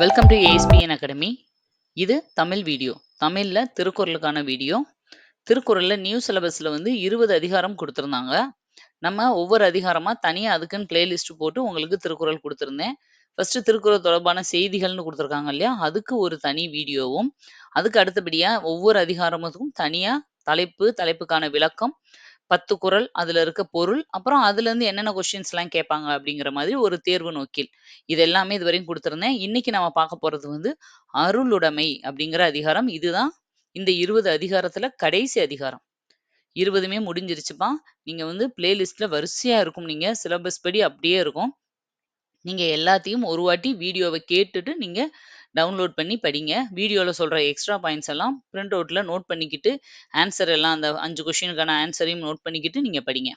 Welcome to ASPN academy இது Tamil video. தமிழில் திருக்குறளுக்கான video. திருக்குறளில் நியூ சிலபஸில் வந்து இருபது அதிகாரம் கொடுத்துருந்தாங்க. நம்ம ஒவ்வொரு அதிகாரமாக தனியாக அதுக்குன்னு பிளேலிஸ்ட் போட்டு உங்களுக்கு திருக்குறள் கொடுத்துருந்தேன். ஃபர்ஸ்ட் திருக்குறள் தொடர்பான செய்திகள்னு கொடுத்துருக்காங்க இல்லையா? அதுக்கு ஒரு தனி வீடியோவும் அதுக்கு அடுத்தபடியாக ஒவ்வொரு அதிகாரமுக்கும் தனியாக தலைப்பு தலைப்புக்கான விளக்கம் பத்து குறள் அதுல இருக்க பொருள் அப்புறம் அதுல இருந்து என்னென்ன கொஸ்டின்ஸ் எல்லாம் கேட்பாங்க அப்படிங்கிற மாதிரி ஒரு தேர்வு நோக்கில். இது எல்லாமே இது வரையும் கொடுத்துருந்தேன். இன்னைக்கு நம்ம பார்க்க போறது வந்து அருளுடைமை அப்படிங்கிற அதிகாரம். இதுதான் இந்த இருபது அதிகாரத்துல கடைசி அதிகாரம். இருபதுமே முடிஞ்சிருச்சுப்பா. நீங்க வந்து பிளேலிஸ்ட்ல வரிசையா இருக்கும். நீங்க சிலபஸ் படி அப்படியே இருக்கும். நீங்க எல்லாத்தையும் ஒரு வாட்டி வீடியோவை கேட்டுட்டு நீங்க டவுன்லோட் பண்ணி படிங்க. வீடியோவில் சொல்கிற எக்ஸ்ட்ரா பாயிண்ட்ஸ் எல்லாம் பிரிண்ட் அவுட்டில் நோட் பண்ணிக்கிட்டு ஆன்சர் எல்லாம் அந்த அஞ்சு கொஷினுக்கான ஆன்சரையும் நோட் பண்ணிக்கிட்டு நீங்கள் படிங்க.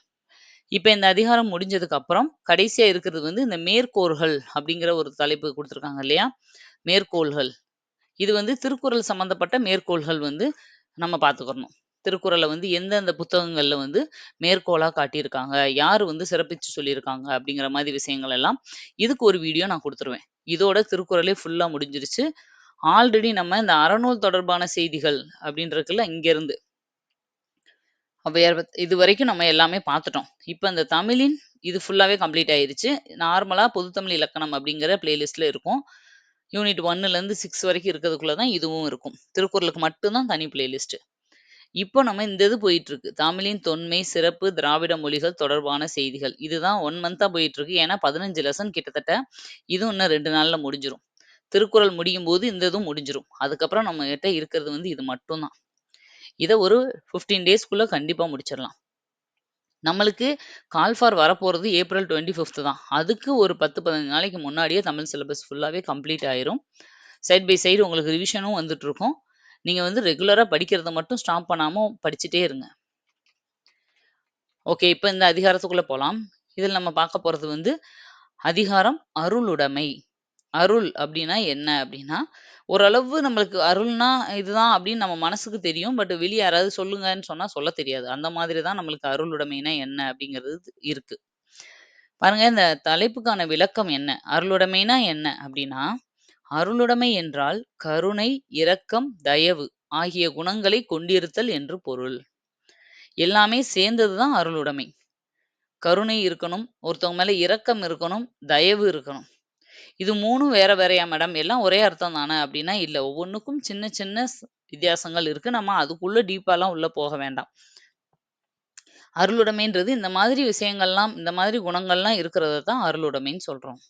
இப்போ இந்த அதிகாரம் முடிஞ்சதுக்கு அப்புறம் கடைசியாக இருக்கிறது வந்து இந்த மேற்கோள்கள் அப்படிங்கிற ஒரு தலைப்பு கொடுத்துருக்காங்க இல்லையா? மேற்கோள்கள். இது வந்து திருக்குறள் சம்மந்தப்பட்ட மேற்கோள்கள் வந்து நம்ம பார்த்துக்கணும். திருக்குறளை வந்து எந்தெந்த புத்தகங்கள்ல வந்து மேற்கோளா காட்டியிருக்காங்க? யார் வந்து சிறப்பிச்சு சொல்லியிருக்காங்க? அப்படிங்கிற மாதிரி விஷயங்கள் எல்லாம் இதுக்கு ஒரு வீடியோ நான் கொடுத்துருவேன். இதோட திருக்குறளே ஃபுல்லாக முடிஞ்சிருச்சு. ஆல்ரெடி நம்ம இந்த அறநூல் தொடர்பான செய்திகள் அப்படின்றதுல இங்கேருந்து இது வரைக்கும் நம்ம எல்லாமே பார்த்துட்டோம். இப்போ இந்த தமிழின் இது ஃபுல்லாகவே கம்ப்ளீட் ஆயிருச்சு. நார்மலா பொதுத்தமிழ் இலக்கணம் அப்படிங்கிற பிளேலிஸ்ட்டில் இருக்கும். யூனிட் ஒன்னுல இருந்து சிக்ஸ் வரைக்கும் இருக்கிறதுக்குள்ள தான் இதுவும் இருக்கும். திருக்குறளுக்கு மட்டும்தான் தனி பிளேலிஸ்ட்டு இப்போ நம்ம இந்த இது போயிட்டு இருக்கு தமிழின் தொன்மை சிறப்பு திராவிட மொழிகள் தொடர்பான செய்திகள். இதுதான் ஒன் மந்த்தாக போயிட்டு இருக்கு ஏன்னா பதினஞ்சு லெசன் கிட்டத்தட்ட இதுவும் இன்னும் ரெண்டு நாள்ல முடிஞ்சிரும். திருக்குறள் முடியும் போது இந்த இதுவும் முடிஞ்சிரும். அதுக்கப்புறம் நம்ம கிட்ட இருக்கிறது வந்து இது மட்டும்தான். இதை ஒரு ஃபிஃப்டீன் டேஸ்க்குள்ள கண்டிப்பா முடிச்சிடலாம். நம்மளுக்கு கால் ஃபார் வரப்போகிறது ஏப்ரல் டுவெண்ட்டி ஃபிஃப்த் தான். அதுக்கு ஒரு பத்து பதினஞ்சு நாளைக்கு முன்னாடியே தமிழ் சிலபஸ் ஃபுல்லாகவே கம்ப்ளீட் ஆயிரும். சைட் பை சைடு உங்களுக்கு ரிவிஷனும் வந்துட்டு இருக்கும் நீங்க வந்து ரெகுலரா படிக்கிறத மட்டும் ஸ்டாப் பண்ணாம படிச்சுட்டே இருங்க. ஓகே இப்போ இந்த அதிகாரத்துக்குள்ள போலாம். இதில் நம்ம பார்க்க போறது வந்து அதிகாரம் அருளுடைமை. அருள் அப்படின்னா என்ன அப்படின்னா ஓரளவு நம்மளுக்கு அருள்னா இதுதான் அப்படின்னு நம்ம மனசுக்கு தெரியும். பட் வெளியே யாராவது சொல்லுங்கன்னு சொன்னா சொல்ல தெரியாது. அந்த மாதிரி தான் நம்மளுக்கு அருளுடைமைனா என்ன அப்படிங்கிறது இருக்கு. பாருங்க இந்த தலைப்புக்கான விளக்கம் என்ன? அருளுடைமைனா என்ன அப்படின்னா அருளுடைமை என்றால் கருணை இரக்கம் தயவு ஆகிய குணங்களை கொண்டிருத்தல் என்று பொருள். எல்லாமே சேர்ந்ததுதான் அருளுடைமை. கருணை இருக்கணும் ஒருத்தவங்க மேல இரக்கம் இருக்கணும் தயவு இருக்கணும். இது மூணும் வேற வேறையா மேடம் எல்லாம் ஒரே அர்த்தம் தானே? அப்படின்னா இல்ல ஒவ்வொன்றுக்கும் சின்ன சின்ன வித்தியாசங்கள் இருக்கு. நம்ம அதுக்குள்ள டீப்பாலாம் உள்ள போக வேண்டாம். அருளுடைமைன்றது இந்த மாதிரி விஷயங்கள்லாம் இந்த மாதிரி குணங்கள்லாம் இருக்கிறத தான் அருளுடைமைன்னு சொல்றோம்.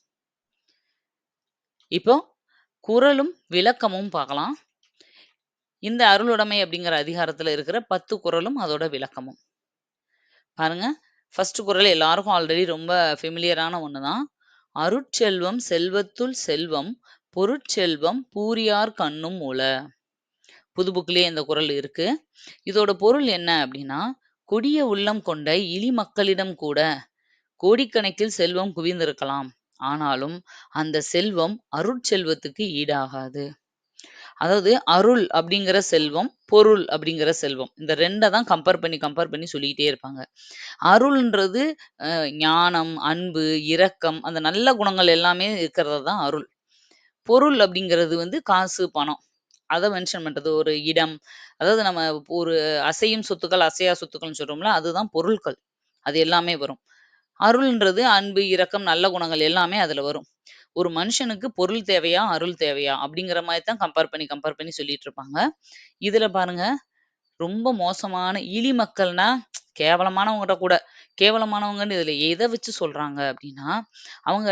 இப்போ குரலும் விளக்கமும் பார்க்கலாம். இந்த அருளுடைமை அப்படிங்கிற அதிகாரத்தில் இருக்கிற பத்து குறளும் அதோட விளக்கமும். பாருங்க ஃபர்ஸ்ட் குரல் எல்லாருக்கும் ஆல்ரெடி ரொம்ப ஃபெமிலியரான ஒண்ணுதான். அருட்செல்வம் செல்வத்துள் செல்வம் பொருட்செல்வம் பூரியார் கண்ணும் உல புது புக்லயே இந்த குறள் இருக்கு. இதோட பொருள் என்ன அப்படின்னா கொடிய உள்ளம் கொண்ட இழி மக்களிடம் கூட கோடிக்கணக்கில் செல்வம் குவிந்திருக்கலாம். ஆனாலும் அந்த செல்வம் அருட்செல்வத்துக்கு ஈடாகாது. அதாவது அருள் அப்படிங்கிற செல்வம் பொருள் அப்படிங்கிற செல்வம் இந்த ரெண்டை தான் கம்பேர் பண்ணி கம்பேர் பண்ணி சொல்லிக்கிட்டே இருப்பாங்க. அருள்ன்றது ஞானம் அன்பு இரக்கம் அந்த நல்ல குணங்கள் எல்லாமே இருக்கிறது தான் அருள். பொருள் அப்படிங்கிறது வந்து காசு பணம். அதை மென்ஷன் பண்றது ஒரு இடம் அதாவது நம்ம ஒரு அசையும் சொத்துக்கள் அசையா சொத்துக்கள்னு சொல்றோம்ல அதுதான் பொருட்கள் அது எல்லாமே வரும். அருள்ன்றது அன்பு இரக்கம் நல்ல குணங்கள் எல்லாமே அதுல வரும். ஒரு மனுஷனுக்கு பொருள் தேவையா அருள் தேவையா அப்படிங்கிற மாதிரி தான் கம்பேர் பண்ணி கம்பேர் பண்ணி சொல்லிட்டு இருப்பாங்க. இதுல பாருங்க ரொம்ப மோசமான இழி மக்கள்னா கேவலமானவங்ககிட்ட கூட கேவலமானவங்கன்னு இதுல எதை வச்சு சொல்றாங்க அப்படின்னா அவங்க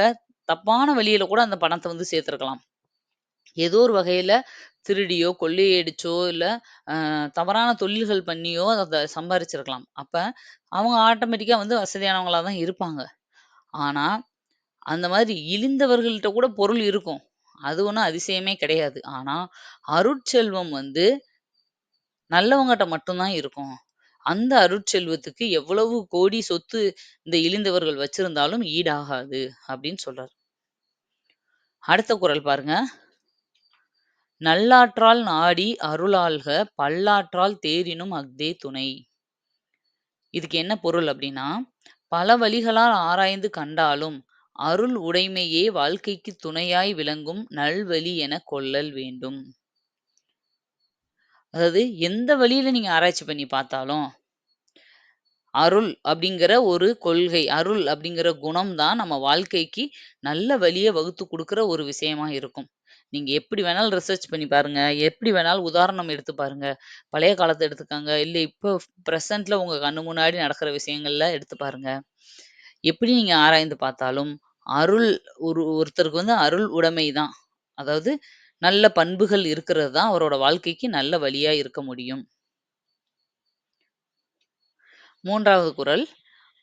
தப்பான வழியில கூட அந்த பணத்தை வந்து சேர்த்திருக்கலாம். ஏதோ ஒரு வகையில திருடியோ கொள்ளையடிச்சோ இல்ல தவறான தொழில்கள் பண்ணியோ அதை சம்பாரிச்சிருக்கலாம். அப்ப அவங்க ஆட்டோமேட்டிக்கா வந்து வசதியானவங்களா தான் இருப்பாங்க. ஆனா அந்த மாதிரி இழிந்தவர்கள்ட்ட கூட பொருள் இருக்கும். அது ஒன்றும் அதிசயமே கிடையாது. ஆனா அருட்செல்வம் வந்து நல்லவங்ககிட்ட மட்டும்தான் இருக்கும். அந்த அருட்செல்வத்துக்கு எவ்வளவு கோடி சொத்து இந்த இழிந்தவர்கள் வச்சிருந்தாலும் ஈடாகாது அப்படின்னு சொல்றாரு. அடுத்த குரல் பாருங்க. நல்லாற்றால் நாடி அருளாள்க பல்லாற்றால் தேரினும் அஃதே துணை இதுக்கு என்ன பொருள் அப்படின்னா பல வழிகளால் ஆராய்ந்து கண்டாலும் அருள் உடைமையே வாழ்க்கைக்கு துணையாய் விளங்கும் நல்வழி என கொள்ளல் வேண்டும். அதாவது எந்த வழியில நீங்க ஆராய்ச்சி பண்ணி பார்த்தாலும் அருள் அப்படிங்கிற ஒரு கொள்கை, அருள் அப்படிங்கிற குணம் தான் நம்ம வாழ்க்கைக்கு நல்ல வழியை வகுத்து கொடுக்குற ஒரு விஷயமா இருக்கும். நீங்க எப்படி வேணாலும் ரிசர்ச் பண்ணி பாருங்க. எப்படி வேணாலும் உதாரணம் எடுத்து பாருங்க. பழைய காலத்த எடுத்துக்கங்க. இல்ல இப்போ பிரசன்ட்ல உங்க கண்ணு முன்னாடி நடக்கிற விஷயங்கள்ல எடுத்து பாருங்க. எப்படி நீங்க ஆராய்ந்து பார்த்தாலும், அருள் ஒரு ஒருத்தருக்கு வந்து அருள் உடைமை தான். அதாவது நல்ல பண்புகள் இருக்கிறது தான் அவரோட வாழ்க்கைக்கு நல்ல வழியா இருக்க முடியும். 3வது குறள்.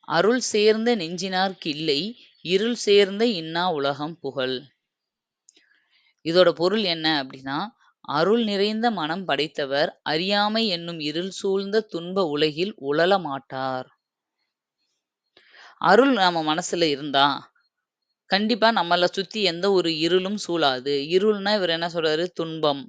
"அருள் சேர்ந்த நெஞ்சினார்க்கு இல்லை, இருள் சேர்ந்த இன்னா உலகம் புகழ்." இதோட பொருள் என்ன அப்படின்னா, "அருள் நிறைந்த மனம் படைத்தவர் அறியாமை என்னும் இருள் சூழ்ந்த துன்ப உலகில் உழல மாட்டார்." அருள் நம்ம மனசுல இருந்தா, கண்டிப்பா நம்மள சுத்தி எந்த ஒரு இருளும் சூழாது. இருள்னா இவர் என்ன சொல்றாரு? துன்பம்.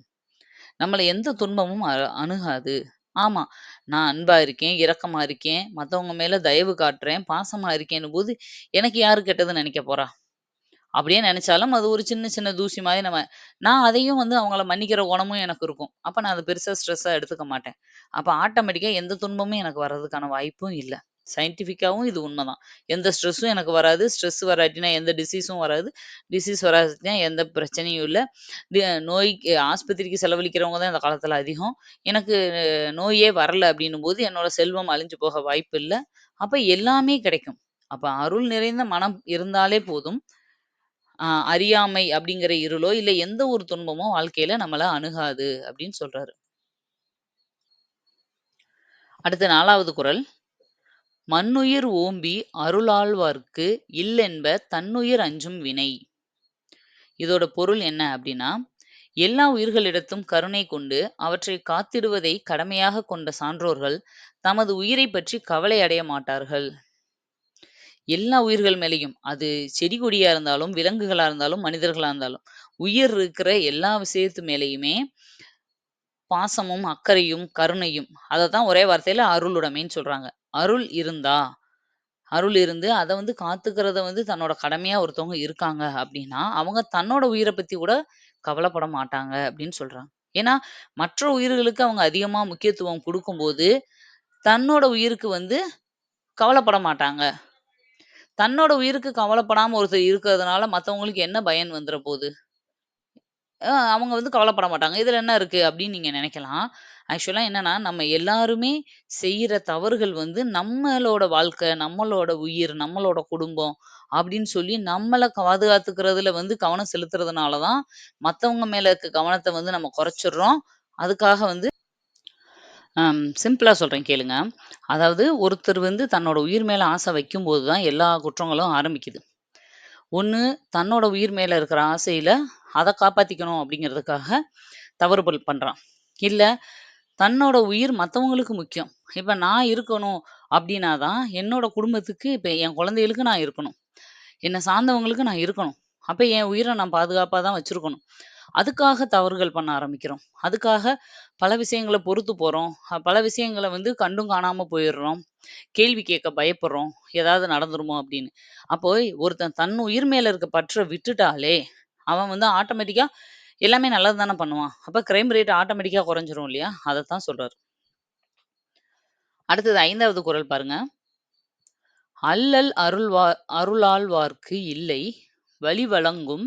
நம்மள எந்த துன்பமும் அ அணுகாது. ஆமா, நான் அன்பா இருக்கேன், இரக்கமா இருக்கேன், மத்தவங்க மேல தயவு காட்டுறேன், பாசமா இருக்கேன்னு போது எனக்கு யாரு கெட்டது நினைக்க போறா? அப்படியே நினைச்சாலும் அது ஒரு சின்ன சின்ன தூசி மாதிரி நம்ம நான் அதையும் வந்து அவங்கள மன்னிக்கிற குணமும் எனக்கு இருக்கும். அப்ப நான் அத பெருசா ஸ்ட்ரெஸ்ஸா எடுத்துக்க மாட்டேன். அப்ப ஆட்டோமேட்டிக்கா எந்த துன்பமும் எனக்கு வர்றதுக்கான வாய்ப்பும் இல்ல. சயின்டிஃபிக்காவும் இது உண்மதான். எந்த ஸ்ட்ரெஸ்ஸும் எனக்கு வராது. ஸ்ட்ரெஸ் வராட்டினா எந்த டிசீஸும் வராது. டிசீஸ் வராட்டினா எந்த பிரச்சனையும் இல்ல. டி நோய்க்கு ஆஸ்பத்திரிக்கு செலவழிக்கிறவங்க தான் இந்த காலத்துல அதிகம். எனக்கு நோயே வரல அப்படின்னும்போது, என்னோட செல்வம் அழிஞ்சு போக வாய்ப்பு இல்ல. அப்ப எல்லாமே கிடைக்கும். அப்ப அருள் நிறைந்த மனம் இருந்தாலே போதும். அ அறியாமை அப்படிங்கிற இருளோ, இல்ல எந்த ஒரு துன்பமோ வாழ்க்கையில நம்மள அணுகாது அப்படின்னு சொல்றாரு. அடுத்து 4வது குறள். "மன்னுயிர் ஓம்பி அருளாழ்வார்க்கு இல்லென்ப தன்னுயிர் அஞ்சும் வினை." இதோட பொருள் என்ன அப்படின்னா, எல்லா உயிர்களிடத்தும் கருணை கொண்டு அவற்றைக் காத்திடுவதைக் கடமையாகக் கொண்ட சான்றோர்கள் தமது உயிரைப் பற்றிக் கவலை அடைய மாட்டார்கள். எல்லா உயிர்கள் மேலேயும் அது செடி கொடியா இருந்தாலும், விலங்குகளா இருந்தாலும், மனிதர்களா இருந்தாலும், உயிர் இருக்கிற எல்லா விஷயத்து மேலேயுமே பாசமும், அக்கறையும், கருணையும் அதை தான் ஒரே வார்த்தையில அருளுடைமைன்னு சொல்றாங்க. அருள் இருந்தா, அருள் இருந்து அதை வந்து காத்துக்கிறத வந்து தன்னோட கடமையா ஒருத்தவங்க இருக்காங்க அப்படின்னா, அவங்க தன்னோட உயிரை பத்தி கூட கவலைப்பட மாட்டாங்க அப்படின்னு சொல்றாங்க. ஏன்னா, மற்ற உயிர்களுக்கு அவங்க அதிகமா முக்கியத்துவம் கொடுக்கும்போது தன்னோட உயிருக்கு வந்து கவலைப்பட மாட்டாங்க. தன்னோட உயிருக்கு கவலைப்படாம ஒருத்தர் இருக்கிறதுனால மத்தவங்களுக்கு என்ன பயன் வந்துற போது? அ அவங்க வந்து கவலைப்பட மாட்டாங்க. இதுல என்ன இருக்கு? அப்படின்னு நீங்க நினைக்கலாம் ஆக்சுவலா என்னன்னா, நம்ம எல்லாருமே செய்ற தவறுகள் வந்து நம்மளோட வாழ்க்கை, நம்மளோட உயிர், நம்மளோட குடும்பம் அப்படின்னு சொல்லி நம்மள பாதுகாத்துக்கிறதுல வந்து கவனம் செலுத்துறதுனால தான், மத்தவங்க மேல இருக்க கவனத்த வந்து நம்ம குறைச்சிடுறோம். அதுக்காக வந்து சிம்பிளா சொல்றேன் கேளுங்க. அதாவது ஒருத்தர் வந்து தன்னோட உயிர் மேல ஆசை வைக்கும்போது தான் எல்லா குற்றங்களும் ஆரம்பிக்குது. ஒண்ணு தன்னோட உயிர் மேல இருக்கிற ஆசையில அத காப்பாத்திக்கணும் அப்படிங்கிறதுக்காக தவறு பல் பண்றான். இல்ல தன்னோட உயிர் மத்தவங்களுக்கு முக்கியம். இப்ப நான் இருக்கணும் அப்படின்னா தான் என்னோட குடும்பத்துக்கு இப்ப என் குழந்தைகளுக்கு நான் இருக்கணும். என்ன சார்ந்தவங்களுக்கு நான் இருக்கணும். அப்ப என் உயிர நான் பாதுகாப்பா தான் வச்சிருக்கணும். அதுக்காக தவறுகள் பண்ண ஆரம்பிக்கிறோம். அதுக்காக பல விஷயங்கள பொறுத்து போகிறோம் பல விஷயங்களை வந்து கண்டும் காணாமல் போயிடுறோம். கேள்வி கேட்க பயப்படுறோம். ஏதாவது நடந்துருமோ அப்படின்னு. அப்போ ஒருத்தன் தன் உயிர் மேல இருக்க பற்ற விட்டுட்டாலே, அவன் வந்து ஆட்டோமேட்டிக்கா எல்லாமே நல்லது தானே பண்ணுவான். அப்போ கிரைம் ரேட் ஆட்டோமேட்டிக்கா குறைஞ்சிரும் இல்லையா? அதை தான் சொல்றாரு. அடுத்தது ஐந்தாவது குறள் பாருங்க. "அல்லல் அருள்வா அருளாழ்வார்க்கு இல்லை வழி வழங்கும்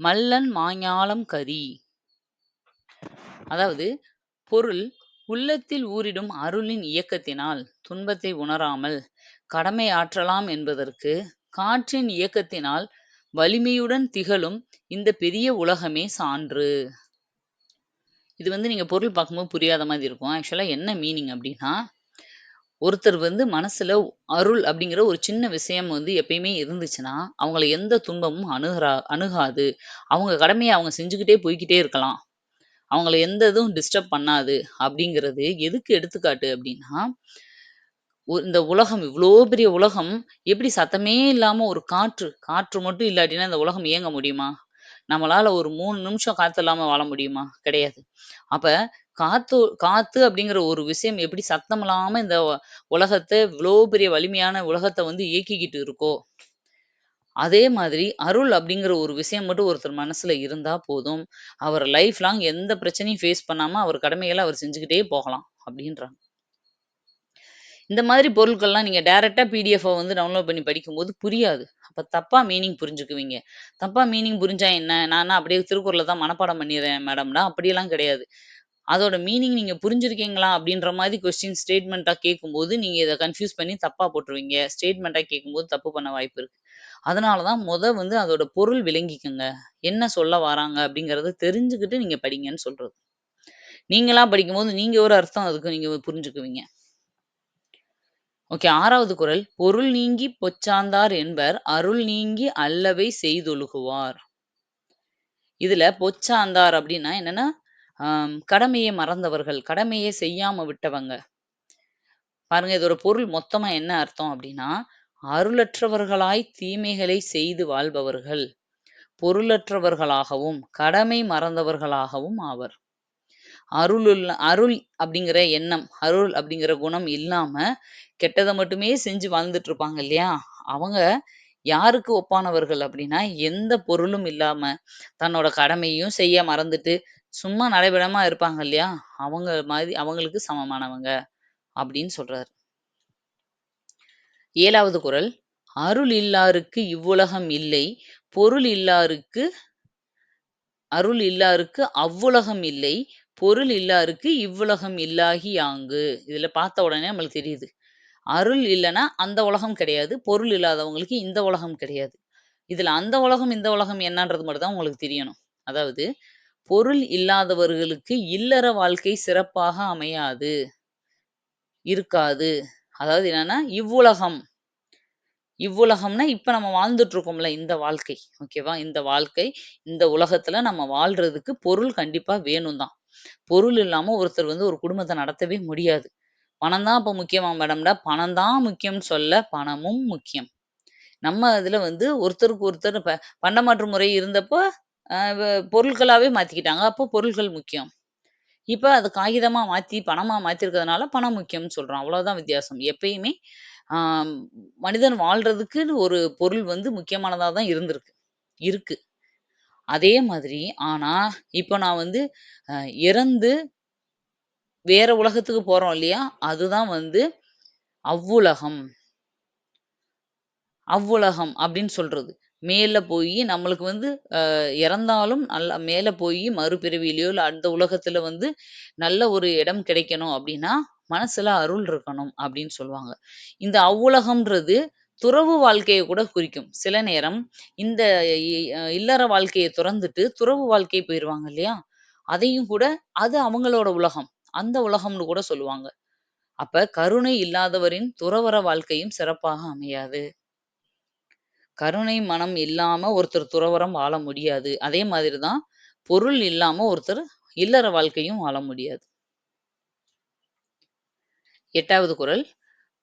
மல்லன் மாஞாலம் கரி." அதாவது பொருள் உள்ளத்தில் ஊறிடும் அருளின் இயக்கத்தினால் துன்பத்தை உணராமல் கடமை ஆற்றலாம் என்பதற்கு காற்றின் இயக்கத்தினால் வலிமையுடன் திகழும் இந்த பெரிய உலகமே சான்று. இது வந்து நீங்க பொருள் பார்க்கும்போது புரியாத மாதிரி இருக்கும். ஆக்சுவலா என்ன மீனிங் அப்படின்னா, ஒருத்தர் வந்து மனசுல அருள் அப்படிங்கிற ஒரு சின்ன விஷயம் வந்து எப்பயுமே இருந்துச்சுன்னா, அவங்கள எந்த துன்பமும் அணுகிறா அணுகாது. அவங்க கடமையை அவங்க செஞ்சுக்கிட்டே போய்கிட்டே இருக்கலாம். அவங்கள எந்த இதுவும் டிஸ்டர்ப் பண்ணாது அப்படிங்கிறது எதுக்கு எடுத்துக்காட்டு அப்படின்னா, இந்த உலகம் இவ்வளோ பெரிய உலகம் எப்படி சத்தமே இல்லாம ஒரு காற்று, காற்று மட்டும் இல்லாட்டினா இந்த உலகம் இயங்க முடியுமா? நம்மளால ஒரு மூணு நிமிஷம் காத்து இல்லாம வாழ முடியுமா? கிடையாது. அப்ப காத்து காத்து அப்படிங்கிற ஒரு விஷயம் எப்படி சத்தம் இல்லாம இந்த உலகத்தை இவ்வளோ பெரிய வலிமையான உலகத்தை வந்து இயக்கிக்கிட்டு இருக்கோ, அதே மாதிரி அருள் அப்படிங்கிற ஒரு விஷயம் மட்டும் ஒருத்தர் மனசுல இருந்தா போதும். அவர் லைஃப் லாங் எந்த பிரச்சனையும் ஃபேஸ் பண்ணாம அவர் கடமைகள அவர் செஞ்சுக்கிட்டே போகலாம் அப்படின்றாங்க. இந்த மாதிரி பொருட்கள்லாம் நீங்க டைரக்ட்டா பிடிஎஃப்ப வந்து டவுன்லோட் பண்ணி படிக்கும்போது புரியாது. அப்ப தப்பா மீனிங் புரிஞ்சுக்குவீங்க. தப்பா மீனிங் புரிஞ்சா என்ன? நான் என்ன அப்படியே திருக்குறள தான் மனப்பாடம் பண்ணிர்றேன் மேடம்னா, அப்படியெல்லாம் கிடையாது. அதோட மீனிங் நீங்க புரிஞ்சிருக்கீங்களா? அப்படின்ற மாதிரி கொஸ்டின் ஸ்டேட்மெண்ட்டா கேட்கும்போது, நீங்க இத கன்ஃப்யூஸ் பண்ணி தப்பா போட்டுருவீங்க. ஸ்டேட்மெண்ட்டா கேட்கும்போது தப்பு பண்ண வாய்ப்பு இருக்கு. அதனால தான் மொத வந்து அதோட பொருள் விளங்கிக்கங்க. என்ன சொல்ல வராங்க அப்படிங்கிறத தெரிஞ்சுக்கிட்டு நீங்க படிங்கன்னு சொல்றது. நீங்களா படிக்கும்போது நீங்க ஒரு அர்த்தம் அதுக்கு நீங்க புரிஞ்சுக்குவீங்க. ஓகே 6வது குறள். "பொருள் நீங்கிப் பொச்சாந்தார் என்பர் அருள் நீங்கி அல்லவை செய்தொழுகுவார்." இதுல பொச்சாந்தார் அப்படின்னா என்னன்னா, ஆம் கடமைய மறந்தவர்கள், கடமைய செய்யாம விட்டவங்க. பாருங்க இதோட பொருள் மொத்தமா என்ன அர்த்தம் அப்படின்னா, அருளற்றவர்களாய் தீமைகளை செய்து வாழ்பவர்கள், பொருளற்றவர்களாகவும், கடமை மறந்தவர்களாகவும் ஆவர். அருளுள்ள அருள் அப்படிங்கிற எண்ணம், அருள் அப்படிங்கிற குணம் இல்லாம, கெட்டதை மட்டுமே செஞ்சு வாழ்ந்துட்டு இருப்பாங்க இல்லையா? அவங்க யாருக்கு ஒப்பானவர்கள் அப்படின்னா, எந்த பொருளும் இல்லாம, தன்னோட கடமையும் செய்ய மறந்துட்டு, சும்மா நடைபெறமா இருப்பாங்க இல்லையா? அவங்க மாதிரி அவங்களுக்கு சமமானவங்க அப்படின்னு சொல்றாரு. ஏழாவது குரல் "அருள் இல்லாருக்கு இவ்வுலகம் இல்லை, பொருள் இல்லாருக்கு அருள் இல்லாருக்கு அவ்வுலகம் இல்லை, பொருள் இல்லாருக்கு இவ்வுலகம் இல்லாகி யாங்கு." இதுல பார்த்த உடனே நம்மளுக்கு தெரியுது. அருள் இல்லன்னா அந்த உலகம் கிடையாது. பொருள் இல்லாதவங்களுக்கு இந்த உலகம் கிடையாது. இதுல அந்த உலகம், இந்த உலகம் என்னன்றது மட்டும் தான் உங்களுக்கு தெரியணும். அதாவது, பொருள் இல்லாதவர்களுக்கு இல்லற வாழ்க்கை சிறப்பாக அமையாது. இருக்காது. அதாவது என்னன்னா, இவ்வுலகம் இவ்வுலகம்னா, இப்ப நம்ம வாழ்ந்துட்டு இருக்கோம்ல, இந்த வாழ்க்கை. ஓகேவா? இந்த வாழ்க்கை, இந்த உலகத்துல நம்ம வாழ்றதுக்கு பொருள் கண்டிப்பா வேணும் தான். பொருள் இல்லாம ஒருத்தர் வந்து ஒரு குடும்பத்தை நடத்தவே முடியாது. பணம் தான் இப்ப முக்கியமா மேடம்டா பணம் தான் முக்கியம்னு சொல்ல, பணமும் முக்கியம். நம்ம இதுல வந்து ஒருத்தருக்கு ஒருத்தர் இப்ப பண்டமாற்று முறை இருந்தப்ப, பொருட்களாவே மாத்திக்கிட்டாங்க. அப்போ பொருள்கள் முக்கியம். இப்ப அது காகிதமா மாத்தி, பணமா மாற்றிருக்கிறதுனால பணம் முக்கியம்னு சொல்கிறோம் அவ்வளவுதான் வித்தியாசம். எப்பயுமே ஆஹ் மனிதன் வாழ்றதுக்குன்னு ஒரு பொருள் வந்து முக்கியமானதா தான் இருந்திருக்கு. இருக்கு. அதே மாதிரி ஆனா, இப்போ நான் வந்து அஹ் இறந்து வேற உலகத்துக்கு போறோம் இல்லையா? அதுதான் வந்து அவ்வுலகம். அவ்வுலகம் அப்படின்னு சொல்றது. மேல போயி நம்மளுக்கு வந்து இறந்தாலும் நல்லா மேல போயி மறுபிறவியிலயோ, இல்ல அந்த உலகத்துல வந்து நல்ல ஒரு இடம் கிடைக்கணும் அப்படின்னா, மனசுல அருள் இருக்கணும் அப்படின்னு சொல்லுவாங்க. இந்த அவ்வுலகம்ன்றது துறவு வாழ்க்கைய கூட குறிக்கும். சில நேரம் இந்த இல்லற வாழ்க்கையை துறந்துட்டு துறவு வாழ்க்கை போயிருவாங்க இல்லையா? அதையும் கூட அது அவங்களோட உலகம். அந்த உலகம்னு கூட சொல்லுவாங்க. அப்ப கருணை இல்லாதவரின் துறவற வாழ்க்கையும் சிறப்பாக அமையாது. கருணை மனம் இல்லாம ஒருத்தர் துறவறம் வாழ முடியாது. அதே மாதிரி தான் பொருள் இல்லாம ஒருத்தர் இல்லற வாழ்க்கையும் வாழ முடியாது. எட்டாவது குரல்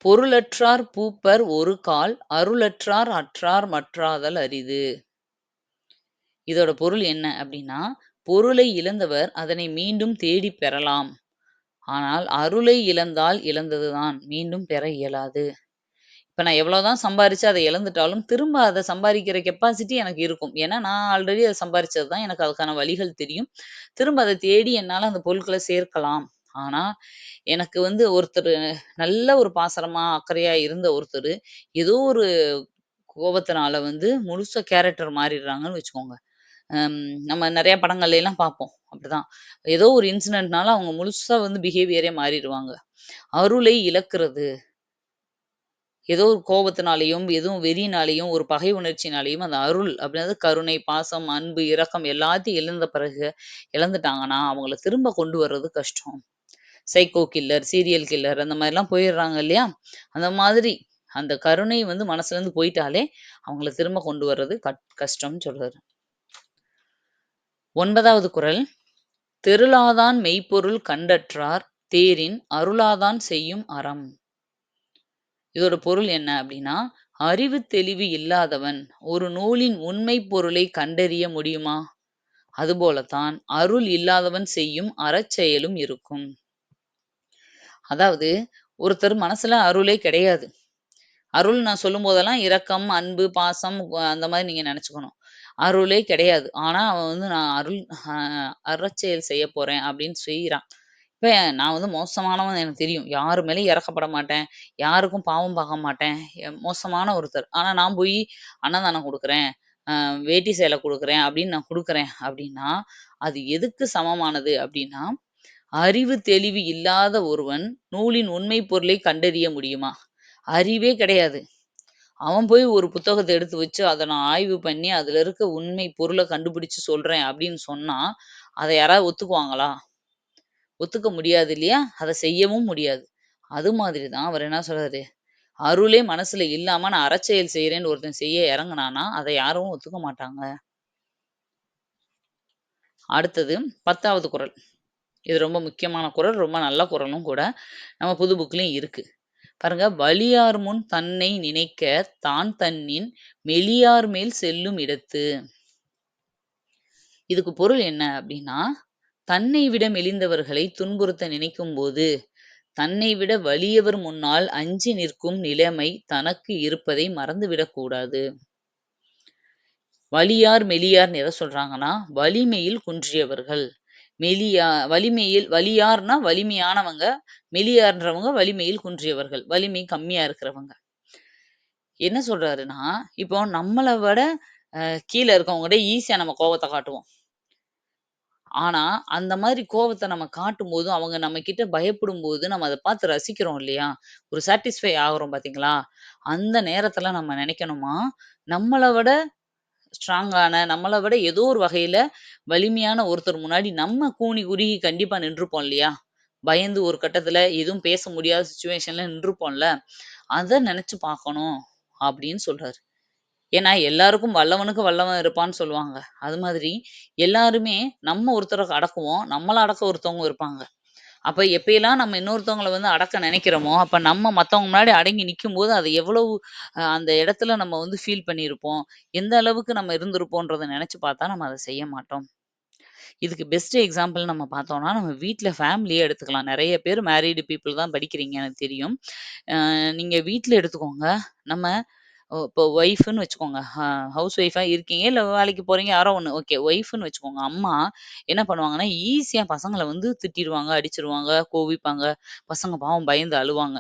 "பொருளற்றார் பூப்பர் ஒரு கால் அருளற்றார் அற்றார் மற்றாதல் அரிது." இதோட பொருள் என்ன அப்படின்னா, பொருளை இழந்தவர் அதனை மீண்டும் தேடிப் பெறலாம். ஆனால் அருளை இழந்தால் இழந்ததுதான் மீண்டும் பெற இயலாது. இப்போ நான் எவ்வளோதான் சம்பாரிச்சு அதை இழந்துட்டாலும், திரும்ப அதை சம்பாதிக்கிற கெப்பாசிட்டி எனக்கு இருக்கும். ஏன்னா, நான் ஆல்ரெடி அதை சம்பாரிச்சது தான். எனக்கு அதுக்கான வழிகள் தெரியும். திரும்ப அதை தேடி என்னால் அந்த பொருட்களை சேர்க்கலாம். ஆனால் எனக்கு வந்து ஒருத்தர் நல்ல ஒரு பாசமா, அக்கறையா இருந்த ஒருத்தர் ஏதோ ஒரு கோபத்தினால வந்து முழுச கேரக்டர் மாறிடுறாங்கன்னு வச்சுக்கோங்க. நம்ம நிறைய படங்கள்ல எல்லாம் பார்ப்போம். அப்படிதான். ஏதோ ஒரு இன்சிடென்ட்னால அவங்க முழுசா வந்து பிஹேவியரே மாறிடுவாங்க அருளை இழக்கிறது. ஏதோ ஒரு கோபத்தினாலேயும் எதுவும் வெறியினாலயும், ஒரு பகை உணர்ச்சினாலயும் அந்த அருள் அப்படின்றது கருணை, பாசம், அன்பு, இரக்கம் எல்லாத்தையும் இழந்த பிறகு இழந்துட்டாங்கன்னா, அவங்கள திரும்ப கொண்டு வர்றது கஷ்டம். சைக்கோ கில்லர், சீரியல் கில்லர் அந்த மாதிரிலாம் போயிடுறாங்க இல்லையா? அந்த மாதிரி அந்த கருணை வந்து மனசுலேருந்து போயிட்டாலே, அவங்கள திரும்ப கொண்டு வர்றது கட் கஷ்டம்னு சொல்றாரு. 9வது குறள். "தெருளாதான் மெய்ப்பொருள் கண்டற்றார் தேரின் அருளாதான் செய்யும் அறம்." இதோட பொருள் என்ன அப்படின்னா, அறிவு தெளிவு இல்லாதவன் ஒரு நூலின் உண்மை பொருளை கண்டறிய முடியுமா? அதுபோலத்தான் அருள் இல்லாதவன் செய்யும் அறச்செயலும் இருக்கும். அதாவது ஒருத்தர் மனசுல அருளே கிடையாது. அருள் நான் சொல்லும் போதெல்லாம் இரக்கம், அன்பு, பாசம் அந்த மாதிரி நீங்க நினைச்சுக்கணும் அருளே கிடையாது. ஆனா, அவன் வந்து நான் அருள் அறச்செயல் செய்ய போறேன் அப்படின்னு செய்யறான் இப்ப நான் வந்து மோசமானவன் எனக்கு தெரியும். யாரு மேலயும் இரக்கப்பட மாட்டேன். யாருக்கும் பாவம் பார்க்க மாட்டேன். எ மோசமான ஒருத்தர். ஆனா நான் போயி அன்னதானம் குடுக்குறேன், அ வேட்டி சேலை குடுக்குறேன் அப்படின்னு நான் குடுக்குறேன் அப்படின்னா, அது எதுக்கு சமமானது அப்படின்னா, அறிவு தெளிவு இல்லாத ஒருவன் நூலின் உண்மை பொருளை கண்டறிய முடியுமா? அறிவே கிடையாது. அவன் போய் ஒரு புத்தகத்த எடுத்து வச்சு, அத நான் ஆய்வு பண்ணி, அதுல இருக்க உண்மை பொருள கண்டுபிடிச்சு சொல்றேன் அப்படின்னு சொன்னா, அத யாராவது ஒத்துக்குவாங்களா? ஒத்துக்க முடியாது இல்லையா? அதை செய்யவும் முடியாது. அது மாதிரி தான் அவர் என்ன சொல்றாரு, அருளே மனசுல இல்லாம நான் அறச்செயல் செய்யறேன்னு ஒருத்தன் செய்ய இறங்கினானா அதை யாரும் ஒத்துக்க மாட்டாங்க. அடுத்தது 10வது குறள். இது ரொம்ப முக்கியமான குரல் ரொம்ப நல்ல குரலும் கூட. நம்ம புது புக்லயும் இருக்கு. பாருங்க, "வலியார் முன் தன்னை நினைக்க தான் தன்னின் மெலியார் மேல் செல்லும் இடத்து." இதுக்கு பொருள் என்ன அப்படின்னா தன்னை விட மெலிந்தவர்களை துன்புறுத்த நினைக்கும்போது, தன்னை விட வலியவர் முன்னால் அஞ்சி நிற்கும் நிலைமை தனக்கு இருப்பதை மறந்துவிடக் கூடாது. வலியார், மெலியார்னு எதை சொல்றாங்கன்னா, வலிமையில் குன்றியவர்கள். மெலியா வலிமையில் வலியார்னா வலிமையானவங்க, மெலியார்ன்றவங்க வலிமையில் குன்றியவர்கள். வலிமை கம்மியா இருக்கிறவங்க. என்ன சொல்றாருன்னா, இப்போ நம்மளை விட கீழே கீழ இருக்கவங்ககிட்ட ஈஸியா நம்ம கோபத்தை காட்டுவோம். ஆனா, அந்த மாரி கோவத்த நம்ம காட்டும்போது, அவங்க நம்மகிட்ட பயப்படும்போது, நம்ம அத பார்த்து ரசிக்கிறோம் இல்லையா? ஒரு சாட்டிஸ்ஃபை ஆகுறோம் பார்த்தீங்களா? அந்த நேரத்துல நம்ம நெனைக்கணுமா, நம்மள விட ஸ்ட்ராங்கான, நம்மள விட ஏதோ ஒரு வகையில வலிமையான ஒருத்தர் முன்னாடி நம்ம கூனி குறுகி கண்டிப்பா நின்றுப்போம் இல்லையா? பயந்து ஒரு கட்டத்துல எதுவும் பேச முடியாத சிச்சுவேஷன்ல நின்றுப்போம்ல. அத நெனச்சு பார்க்கணும் அப்படின்னு சொல்றாரு. ஏன்னா, எல்லாருக்கும் வல்லவனுக்கு வல்லவன் இருப்பான்னு சொல்லுவாங்க. அது மாதிரி எல்லாருமே நம்ம ஒருத்தர அடக்குவோம். நம்மள அடக்க ஒருத்தவங்க இருப்பாங்க. அப்ப எப்பயெல்லாம் நம்ம இன்னொருத்தவங்கள வந்து அடக்க நினைக்கிறோமோ அப்ப நம்ம மத்தவங்க முன்னாடி அடங்கி நிக்கும்போது, அது எவ்வளவு அ அந்த இடத்துல நம்ம வந்து ஃபீல் பண்ணியிருப்போம். எந்த அளவுக்கு நம்ம இருந்திருப்போன்றத நினைச்சு பார்த்தா, நம்ம அத செய்ய மாட்டோம். இதுக்கு பெஸ்ட் எக்ஸாம்பிள் நம்ம பார்த்தோம்னா, நம்ம வீட்ல ஃபேமிலியே எடுத்துக்கலாம். நெறைய பேர் மேரிடு பீப்பிள் தான் படிக்கிறீங்க எனக்கு தெரியும். அ நீங்க வீட்ல எடுத்துக்கோங்க. நம்ம ஓ இப்போ ஒய்ஃப்ன்னு வச்சுக்கோங்க. ஹ ஹவுஸ் ஒய்ஃபா இருக்கீங்க, இல்ல வேலைக்கு போறீங்க யாரோ ஒண்ணு. ஓகே. ஒய்ஃப்ன்னு வச்சுக்கோங்க. அம்மா என்ன பண்ணுவாங்கன்னா, ஈஸியா பசங்கள வந்து திட்டிருவாங்க, அடிச்சுருவாங்க, கோவிப்பாங்க. பசங்க பாவம் பயந்து அழுவாங்க.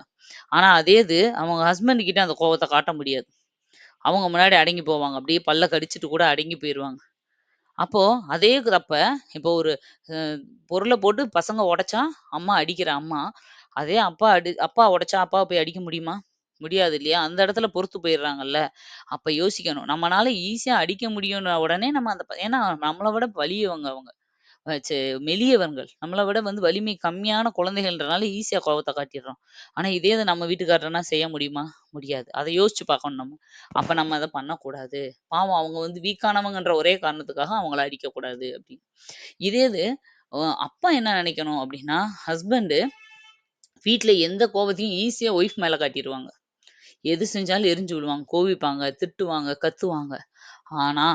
ஆனா அதே இது அவங்க ஹஸ்பண்ட் கிட்ட அந்த கோவத்த காட்ட முடியாது. அவங்க முன்னாடி அடங்கி போவாங்க. அப்படியே பல்ல கடிச்சுட்டு கூட அடங்கி போயிருவாங்க. அப்போ அதே தப்ப இப்போ ஒரு அ பொருள போட்டு பசங்க உடைச்சா, அம்மா அடிக்கிற அம்மா, அதே அப்பா அடி அப்பா உடைச்சா அப்பாவ போய் அடிக்க முடியுமா? முடியாது இல்லையா? அந்த இடத்துல பொறுத்து போயிடுறாங்கல்ல. அப்ப யோசிக்கணும். நம்மனால ஈஸியா அடிக்க முடியும்ன உடனே நம்ம அந்த ப ஏன்னா நம்மள விட வலியவங்க அவங்க. அ மெலியவர்கள். நம்மள விட வந்து வலிமை கம்மியான குழந்தைகள்ன்றனால ஈஸியா கோவத்த காட்டிர்றோம். ஆனா இதே இது நம்ம வீட்டுக்காரர்னா செய்ய முடியுமா? முடியாது. அத யோசிச்சு பார்க்கணும் நம்ம. அப்ப நம்ம அத பண்ணக்கூடாது. பாவம் அவங்க வந்து வீக்கானவங்கன்ற ஒரே காரணத்துக்காக அவங்கள அடிக்கக்கூடாது அப்படின்னு. இதே இது அ அப்பா என்ன நினைக்கணும் அப்படின்னா, ஹஸ்பண்டு வீட்ல எந்த கோவத்தையும் ஈஸியா ஒய்ஃப் மேல காட்டிருவாங்க. எது செஞ்சாலும் எரிஞ்சு விழுவாங்க, கோவிப்பாங்க, திட்டுவாங்க, கத்துவாங்க. ஆனா,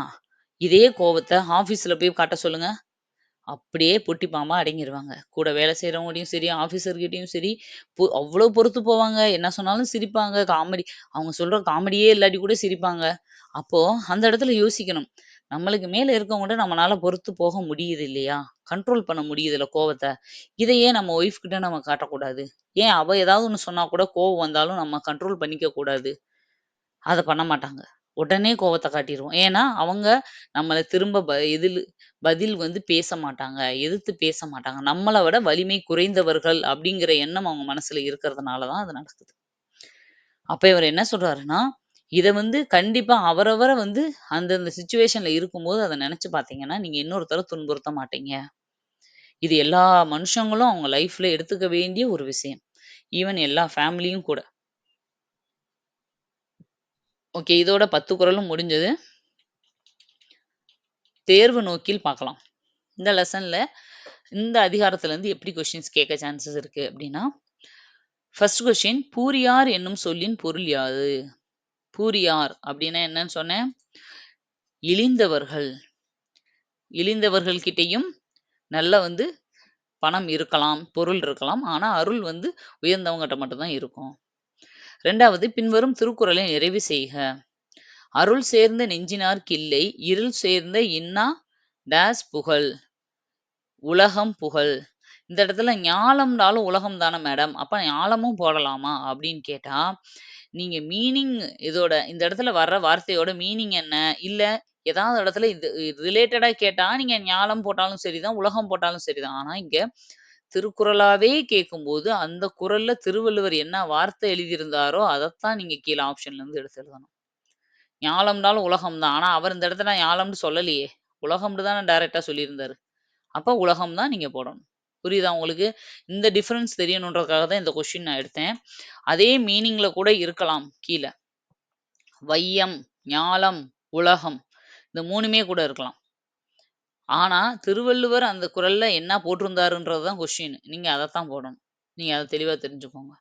இதே கோபத்தை ஆபீஸ்ல போய் காட்ட சொல்லுங்க. அப்படியே பொட்டி பாம்பா அடங்கிடுவாங்க கூட வேலை செய்றவங்ககிட்டயும் சரி, ஆஃபீசர்கிட்டயும் சரி, பொ அவ்ளோ பொறுத்து போவாங்க. என்ன சொன்னாலும் சிரிப்பாங்க. காமெடி அவங்க சொல்ற காமெடியே இல்லாட்டி கூட சிரிப்பாங்க. அப்போ அந்த இடத்துல யோசிக்கணும். நம்மளுக்கு மேல இருக்கவங்கட்ட நம்மளால பொறுத்து போக முடியுது இல்லையா? கண்ட்ரோல் பண்ண முடியுதுல்ல கோவத்தை இத ஏன் நம்ம ஒய்ஃப் கிட்ட நம்ம காட்டக்கூடாது? ஏன் அவ ஏதாவது ஒன்னு சொன்னா கூட கோவம் வந்தாலும் நம்ம கண்ட்ரோல் பண்ணிக்க கூடாது? அதை பண்ண மாட்டாங்க. உடனே கோவத்தை காட்டிடுவோம் ஏன்னா, அவங்க நம்மளை திரும்ப ப எதிலு பதில் வந்து பேச மாட்டாங்க. எதிர்த்து பேச மாட்டாங்க. நம்மளை விட வலிமை குறைந்தவர்கள் அப்படிங்கிற எண்ணம் அவங்க மனசுல இருக்கிறதுனால தான் அது நடக்குது. அப்ப இவர் என்ன சொல்றாருன்னா, இதை வந்து கண்டிப்பா அவரவரை வந்து அந்தந்த சிச்சுவேஷன்ல இருக்கும்போது அதை நினைச்சு பார்த்தீங்கன்னா, நீங்க இன்னொருத்தர துன்புறுத்த மாட்டீங்க. இது எல்லா மனுஷங்களும் அவங்க லைஃப்ல எடுத்துக்க வேண்டிய ஒரு விஷயம். ஈவன் எல்லா ஃபேமிலியும் கூட. ஓகே. இதோட 10 குறளும் முடிஞ்சது. தேர்வு நோக்கில் பார்க்கலாம். இந்த லெசன்ல இந்த அதிகாரத்திலருந்து எப்படி கொஸ்டின்ஸ் கேட்க சான்சஸ் இருக்கு அப்படின்னா, ஃபர்ஸ்ட் கொஸ்டின் பூரியார் என்னும் சொல்லின் பொருள் யாது? பூரியார் அப்படின்னா என்னன்னு சொன்னேன்? இழிந்தவர்கள். இழிந்தவர்கள் கிட்டயும் வந்து பணம் இருக்கலாம், பொருள் இருக்கலாம். ஆனா அருள் வந்து உயர்ந்தவங்ககிட்ட மட்டும்தான் இருக்கும். ரெண்டாவது பின்வரும் திருக்குறளை நிறைவு செய்க. அருள் சேர்ந்த நெஞ்சினார்க்கில்லை இருள் சேர்ந்த இன்னா டேஸ் புகழ். உலகம் புகழ். இந்த இடத்துல ஞாலம்னாலும் உலகம் தானே மேடம். அப்ப ஞாலமும் போடலாமா? அப்படின்னு கேட்டா, நீங்க மீனிங் இதோட இந்த இடத்துல வர்ற வார்த்தையோட மீனிங் என்ன? இல்ல ஏதாவது இடத்துல இது ரிலேட்டடா கேட்டா, நீங்க ஞாலம் போட்டாலும் சரிதான், உலகம் போட்டாலும் சரிதான். ஆனா இங்க திருக்குறளாவே கேட்கும்போது, அந்த குரல்ல திருவள்ளுவர் என்ன வார்த்தை எழுதியிருந்தாரோ, அதைத்தான் நீங்க கீழே ஆப்ஷன்ல இருந்து எடுத்து எழுதணும். ஞாலம்னாலும் உலகம் தான். ஆனா அவர் இந்த இடத்துல ஞாலம்னு சொல்லலையே. உலகம்னு தானே டைரக்டா சொல்லியிருந்தாரு. அப்ப உலகம் தான் நீங்க போடணும். புரியுதா உங்களுக்கு? இந்த டிஃப்ரென்ஸ் தெரியணுன்றதுக்காக தான் இந்த கொஸ்டின் நான் எடுத்தேன். அதே மீனிங்ல கூட இருக்கலாம் கீழ. வையம், ஞாலம், உலகம் இந்த மூணுமே கூட இருக்கலாம். ஆனா, திருவள்ளுவர் அந்த குரல்ல என்ன போட்டிருந்தாருன்றது தான் கொஸ்டின். நீங்க அதத்தான் போடணும். நீங்க அத தெளிவா தெரிஞ்சுக்கோங்க.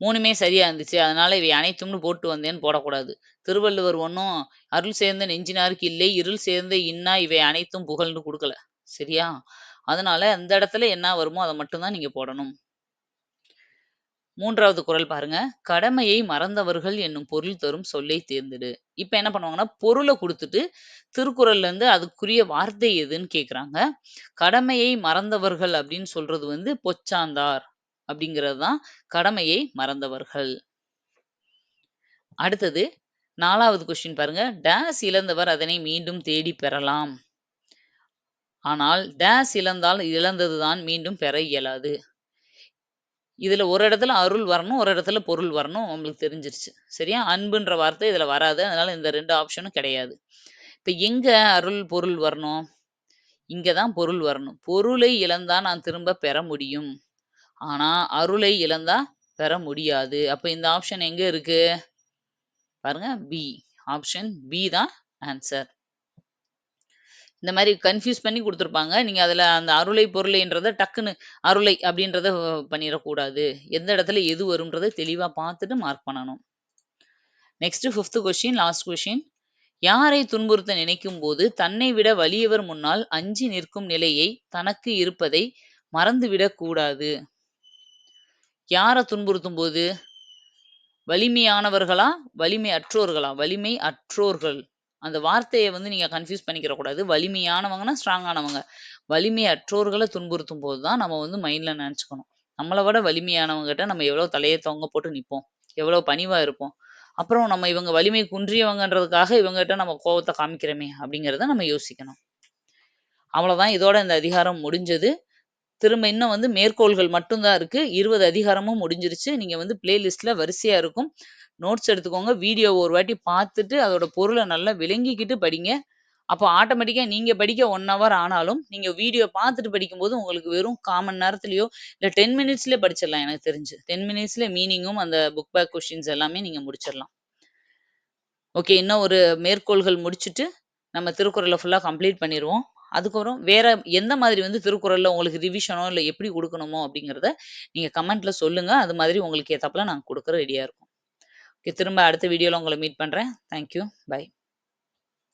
மூணுமே சரியா இருந்துச்சு. அதனால இவை அனைத்தும்னு போட்டு வந்தேன்னு போடக்கூடாது. திருவள்ளுவர் ஒன்றும் அருள் சேர்ந்த நெஞ்சினாருக்கு இல்லை, இருள் சேர்ந்த இன்னா இவை அனைத்தும் புகழ்னு குடுக்கல. சரியா? அதனால அந்த இடத்துல என்ன வருமோ அதை மட்டும் தான் நீங்க போடணும். மூன்றாவது குறள் பாருங்க. கடமையை மறந்தவர்கள் என்னும் பொருள் தரும் சொல்லை தேர்ந்தெடு. இப்ப என்ன பண்ணுவாங்கன்னா, பொருளை கொடுத்துட்டு திருக்குறள்ல இருந்து அதுக்குரிய வார்த்தை எதுன்னு கேட்குறாங்க. கடமையை மறந்தவர்கள் அப்படின்னு சொல்றது வந்து பொச்சாந்தார் அப்படிங்கிறது தான் கடமையை மறந்தவர்கள். அடுத்தது நாலாவது கொஸ்டின் பாருங்க. டேஸ் இழந்தவர் அதனை மீண்டும் தேடிப் பெறலாம். ஆனால் டேஸ் இழந்தால் இழந்தது தான் மீண்டும் பெற இயலாது. இதில் ஒரு இடத்துல அருள் வரணும், ஒரு இடத்துல பொருள் வரணும். உங்களுக்கு தெரிஞ்சிருச்சு. சரியா? அன்புன்ற வார்த்தை இதில் வராது. அதனால் இந்த ரெண்டு ஆப்ஷனும் கிடையாது. இப்போ எங்கே அருள், பொருள் வரணும்? இங்கே தான் பொருள் வரணும். பொருளை இழந்தா நான் திரும்ப பெற முடியும். ஆனால் அருளை இழந்தா பெற முடியாது. அப்போ இந்த ஆப்ஷன் எங்கே இருக்குது பாருங்க பி. ஆப்ஷன் பி தான் ஆன்சர். இந்த மாதிரி கன்ஃப்யூஸ் பண்ணி கொடுத்துருப்பாங்க நீங்கள் அதில் அந்த அருளை, பொருளைன்றத டக்குன்னு அருளை அப்படின்றத பண்ணிடக்கூடாது எந்த இடத்துல எது வரும்ன்றதை தெளிவாக பார்த்துட்டு மார்க் பண்ணணும். Next fifth question last question. யாரை துன்புறுத்த நினைக்கும் போது தன்னை விட வலியவர் முன்னால் அஞ்சி நிற்கும் நிலையை தனக்கு இருப்பதை மறந்துவிடக்கூடாது யாரை துன்புறுத்தும் போது வலிமையானவர்களா? வலிமை அற்றோர்களா? வலிமை அற்றோர்கள். அந்த வார்த்தையை வந்து நீங்க கன்ஃப்யூஸ் பண்ணிக்கிற கூடாது. வலிமையானவங்கன்னா ஸ்ட்ராங்கானவங்க. வலிமை துன்புறுத்தும் துன்புறுத்தும்போது தான் நம்ம வந்து மைண்ட்ல நினைச்சுக்கணும் நம்மளை விட வலிமையானவங்ககிட்ட நம்ம எவ்வளவு தலையை தொங்க போட்டு நிற்போம் எவ்வளவு பணிவா இருப்போம். அப்புறம் நம்ம இவங்க வலிமை குன்றியவங்கன்றதுக்காக இவங்ககிட்ட நம்ம கோவத்தை காமிக்கிறோமே அப்படிங்கிறத நம்ம யோசிக்கணும். அவ்வளவுதான் இதோட இந்த அதிகாரம் முடிஞ்சது. திரும்ப இன்னும் வந்து மேற்கோள்கள் மட்டும் தான் இருக்கு. 20 அதிகாரமும் முடிஞ்சிருச்சு. நீங்க வந்து பிளேலிஸ்ட்ல வரிசையா இருக்கும். நோட்ஸ் எடுத்துக்கோங்க. வீடியோ ஒரு வாட்டி பார்த்துட்டு அதோட பொருள நல்லா விளங்கிக்கிட்டு படிங்க. அப்போ ஆட்டோமேட்டிக்கா நீங்க படிக்க 1 ஹவர் ஆனாலும், நீங்க வீடியோ பார்த்துட்டு படிக்கும்போது உங்களுக்கு வெறும் 1/4 மணி நேரத்திலயோ, இல்ல 10 மினிட்ஸ்லயே படிச்சிடலாம் எனக்கு தெரிஞ்சு. 10 மினிட்ஸ்ல மீனிங்கும் அந்த புக் பேக் கொஸ்டின்ஸ் எல்லாமே நீங்க முடிச்சிடலாம். ஓகே. இன்னும் ஒரு மேற்கோள்கள் முடிச்சுட்டு, நம்ம திருக்குறள ஃபுல்லா கம்ப்ளீட் பண்ணிருவோம். அதுக்கப்புறம் வேற எந்த மாதிரி வந்து திருக்குறள்ல உங்களுக்கு ரிவிஷனோ, இல்ல எப்படி கொடுக்கணுமோ அப்படிங்கிறத நீங்க கமெண்ட்ல சொல்லுங்க. அது மாதிரி உங்களுக்கு ஏத்தாப்புல நான் குடுக்க ரெடியா இருக்கும் ஓகே. திரும்ப அடுத்த வீடியோல உங்களை மீட் பண்றேன். Thank you. பை.